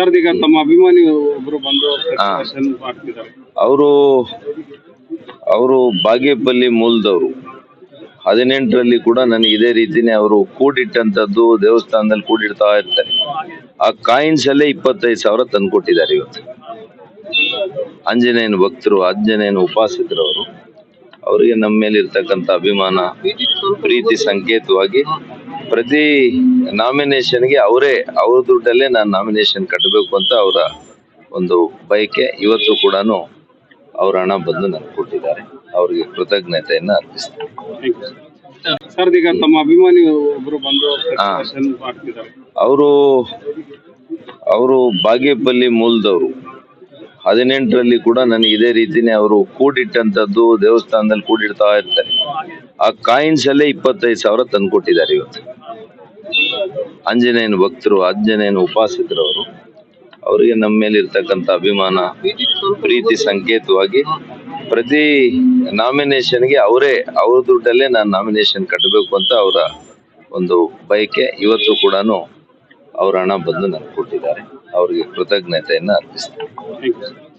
Sir ಈಗ ತಮ್ಮ ಅಭಿಮಾನಿ ಒಬ್ರು ಬಂದು ಮಾಡ್ತಿದ್ದಾರೆ. ಅವರು ಅವರು ಬಾಗೇಪಲ್ಲಿ ಮೂಲದವರು. ಹದಿನೆಂಟರಲ್ಲಿ ಕೂಡ ನನಗೆ ಇದೇ ರೀತಿನೇ ಅವರು ಕೂಡಿಟ್ಟಂತದ್ದು ದೇವಸ್ಥಾನದಲ್ಲಿ ಕೂಡಿಡ್ತಾ ಇರ್ತಾರೆ. ಆ ಕಾಯಿನ್ಸ್ ಅಲ್ಲೇ ಇಪ್ಪತ್ತೈದು ಸಾವಿರ ತಂದ್ಕೊಟ್ಟಿದ್ದಾರೆ ಇವತ್ತು. ಆಂಜನೇಯನ ಭಕ್ತರು ಆಂಜನೇಯನ ಉಪಾಸಿತರು ಅವರು ಅವರಿಗೆ ನಮ್ಮ ಮೇಲೆ ಇರ್ತಕ್ಕಂಥ ಅಭಿಮಾನ ಪ್ರೀತಿ ಸಂಕೇತವಾಗಿ ಪ್ರತಿ ನಾಮಿನೇಷನ್ಗೆ ಅವರೇ ಅವ್ರ ದುಡ್ಡಲ್ಲೇ ನಾನು ನಾಮಿನೇಷನ್ ಕಟ್ಟಬೇಕು ಅಂತ ಅವರ ಒಂದು ಬಯಕೆ. ಇವತ್ತು ಕೂಡ ಅವ್ರ ಹಣ ಬಂದು ನನಗೆ ಕೊಟ್ಟಿದ್ದಾರೆ. ಅವರಿಗೆ ಕೃತಜ್ಞತೆಯನ್ನು ಅರ್ಪಿಸ್ತಾರೆ ಅವರು ಅವರು ಬಾಗೇಪಲ್ಲಿ ಮೂಲದವರು. ಹದಿನೆಂಟರಲ್ಲಿ ಕೂಡ ನನಗೆ ಇದೇ ರೀತಿನೇ ಅವರು ಕೂಡಿಟ್ಟಂತದ್ದು ದೇವಸ್ಥಾನದಲ್ಲಿ ಕೂಡಿಡ್ತಾ ಇರ್ತಾರೆ. ಆ ಕಾಯಿನ್ಸ್ ಅಲ್ಲೇ ಇಪ್ಪತ್ತೈದು ಸಾವಿರ ತಂದು ಕೊಟ್ಟಿದ್ದಾರೆ ಇವತ್ತು. ಆಂಜನೇಯನ ಭಕ್ತರು, ಆಂಜನೇಯನ ಉಪಾಸಕರು ಅವರು ಅವರಿಗೆ ನಮ್ಮ ಮೇಲೆ ಇರ್ತಕ್ಕಂಥ ಅಭಿಮಾನ, ಪ್ರೀತಿ, ಸಂಕೇತವಾಗಿ ಪ್ರತಿ ನಾಮಿನೇಷನ್ಗೆ ಅವರೇ, ಅವ್ರ ದುಡ್ಡಲ್ಲೇ ನಾನು ನಾಮಿನೇಷನ್ ಕಟ್ಟಬೇಕು ಅಂತ ಅವರ ಒಂದು ಬಯಕೆ. ಇವತ್ತು ಕೂಡ ಅವ್ರ ಹಣ ಬಂದು ನನಗೆ ಕೊಟ್ಟಿದ್ದಾರೆ. ಅವರಿಗೆ ಕೃತಜ್ಞತೆಯನ್ನ you.